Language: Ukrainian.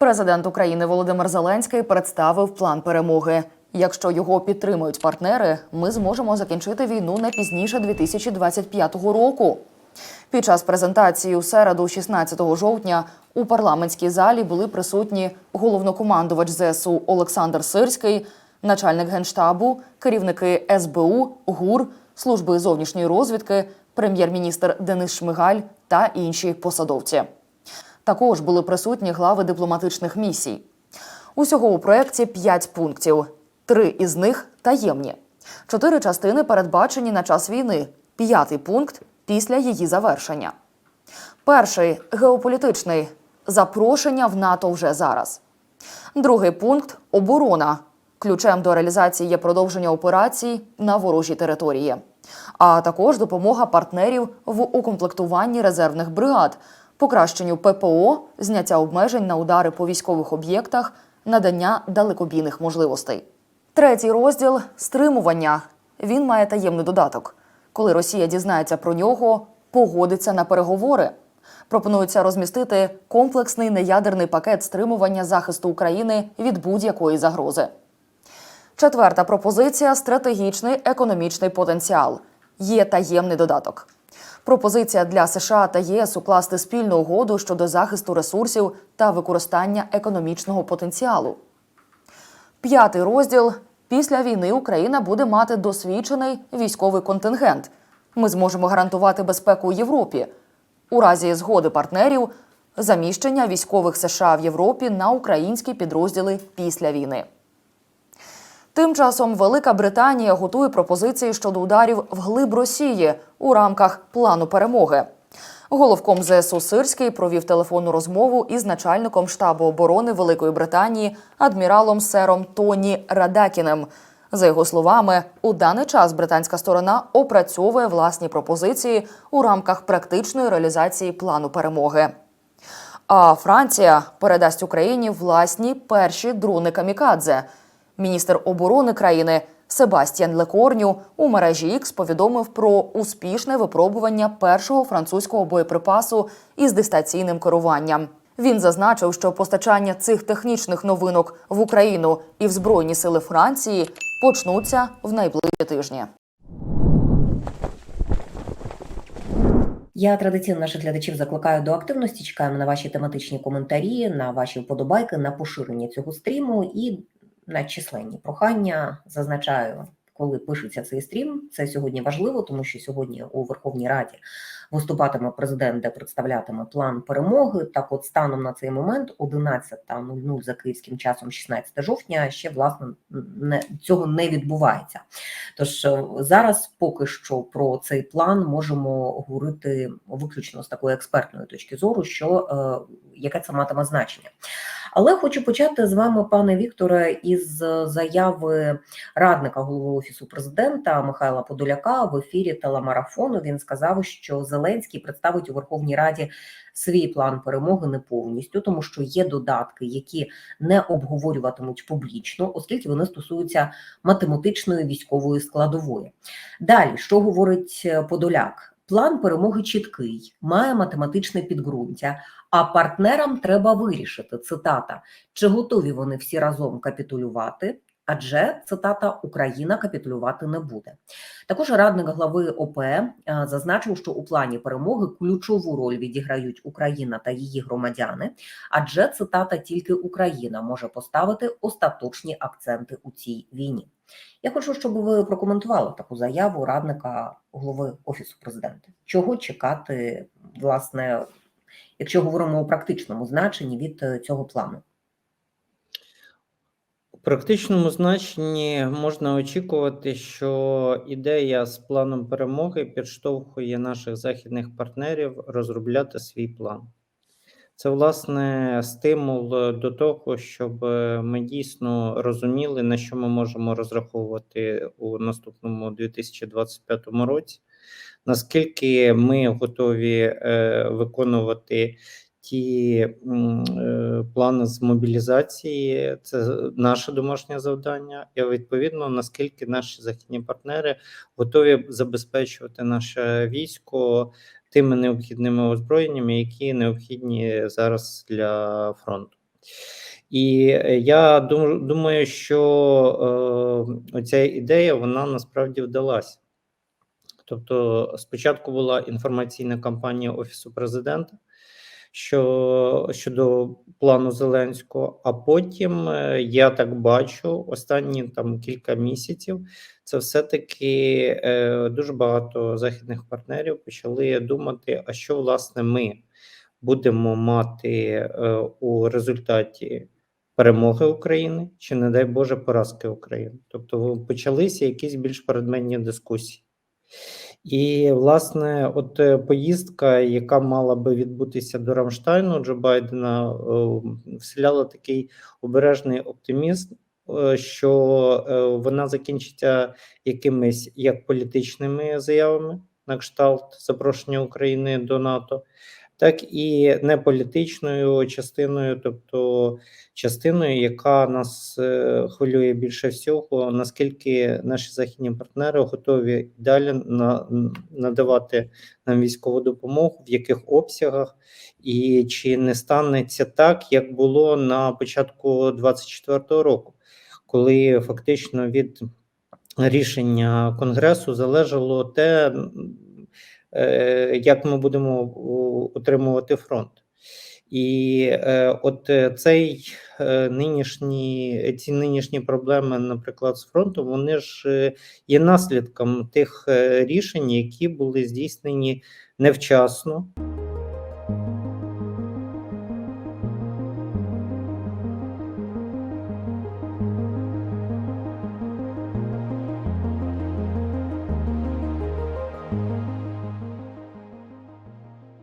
Президент України Володимир Зеленський представив план перемоги. Якщо його підтримують партнери, ми зможемо закінчити війну не пізніше 2025 року. Під час презентації у середу, 16 жовтня, у парламентській залі були присутні головнокомандувач ЗСУ Олександр Сирський, начальник генштабу, керівники СБУ, ГУР, служби зовнішньої розвідки, прем'єр-міністр Денис Шмигаль та інші посадовці. Також були присутні глави дипломатичних місій. Усього у проєкті п'ять пунктів. Три із них таємні. Чотири частини передбачені на час війни. П'ятий пункт після її завершення. Перший геополітичний запрошення в НАТО вже зараз. Другий пункт оборона. Ключем до реалізації є продовження операцій на ворожій території, а також допомога партнерів в укомплектуванні резервних бригад, покращенню ППО, зняття обмежень на удари по військових об'єктах, надання далекобійних можливостей. Третій розділ стримування. Він має таємний додаток. Коли Росія дізнається про нього, погодиться на переговори. Пропонується розмістити комплексний неядерний пакет стримування захисту України від будь-якої загрози. Четверта пропозиція стратегічний економічний потенціал. Є таємний додаток. Пропозиція для США та ЄС укласти спільну угоду щодо захисту ресурсів та використання економічного потенціалу. П'ятий розділ після війни Україна буде мати досвідчений військовий контингент. Ми зможемо гарантувати безпеку у Європі. У разі згоди партнерів заміщення військових США в Європі на українські підрозділи після війни. Тим часом Велика Британія готує пропозиції щодо ударів вглиб Росії у рамках плану перемоги. Головком ЗСУ Сирський провів телефонну розмову із начальником штабу оборони Великої Британії адміралом сером Тоні Радакіним. За його словами, у даний час британська сторона опрацьовує власні пропозиції у рамках практичної реалізації плану перемоги. А Франція передасть Україні власні перші дрони камікадзе. Міністр оборони країни Себастьян Лекорню у мережі X повідомив про успішне випробування першого французького боєприпасу із дистанційним керуванням. Він зазначив, що постачання цих технічних новинок в Україну і в Збройні сили Франції почнуться в найближчі тижні. Я традиційно наших глядачів закликаю до активності. Чекаємо на ваші тематичні коментарі, на ваші вподобайки, на поширення цього стріму і на численні прохання. Зазначаю, коли пишеться цей стрім. Це сьогодні важливо, тому що сьогодні у Верховній Раді виступатиме президент, де представлятиме план перемоги. Так, от станом на цей момент, 11.00 за київським часом, 16 жовтня, ще власне не цього не відбувається. Тож е, зараз поки що про цей план можемо говорити виключно з такої експертної точки зору, що е, яке це матиме значення. Але хочу почати з вами, пане Вікторе, із заяви радника голови офісу президента Михайла Подоляка в ефірі телемарафону. Він сказав, що Зеленський представить у Верховній Раді свій план перемоги не повністю, тому що є додатки, які не обговорюватимуть публічно, оскільки вони стосуються математичної військової складової. Далі що говорить Подоляк? План перемоги чіткий, має математичне підґрунтя. А партнерам треба вирішити цитата, чи готові вони всі разом капітулювати. Адже цитата Україна капітулювати не буде. Також радник глави ОП е, зазначив, що у плані перемоги ключову роль відіграють Україна та її громадяни. Адже цитата тільки Україна може поставити остаточні акценти у цій війні. Я хочу, щоб ви прокоментували таку заяву радника голови офісу президента. Чого чекати, власне, якщо говоримо у практичному значенні від е, цього плану? У практичному значенні можна очікувати, що ідея з планом перемоги підштовхує наших західних партнерів розробляти свій план. Це, власне, стимул до того, щоб ми дійсно розуміли, на що ми можемо розраховувати у наступному 2025 році, наскільки ми готові е, виконувати ті е, плани з мобілізації, це наше домашнє завдання, і відповідно наскільки наші західні партнери готові забезпечувати наше військо тими необхідними озброєннями, які необхідні зараз для фронту. І е, я думаю, що е, оця ідея вона насправді вдалася. Тобто, спочатку була інформаційна кампанія Офісу президента що, щодо плану Зеленського, а потім е, я так бачу, останні там кілька місяців це все-таки е, дуже багато західних партнерів почали думати, а що власне ми будемо мати е, у результаті перемоги України чи, не дай Боже, поразки України. Тобто почалися якісь більш предметні дискусії. І, власне, от е, поїздка, яка мала би відбутися до Рамштайну Джо Байдена, е, вселяла такий обережний оптимізм, е, що вона закінчиться якимись як політичними заявами на кшталт запрошення України до НАТО, так і неполітичною частиною, тобто частиною, яка нас е, хвилює більше всього, наскільки наші західні партнери готові далі на, надавати нам військову допомогу, в яких обсягах, і чи не станеться так, як було на початку 24-го року, коли фактично від рішення Конгресу залежало те, як ми будемо отримувати фронт. І е, от е, цей е, нинішні ці нинішні проблеми, наприклад, з фронтом, вони ж е, є наслідком тих е, рішень, які були здійснені невчасно,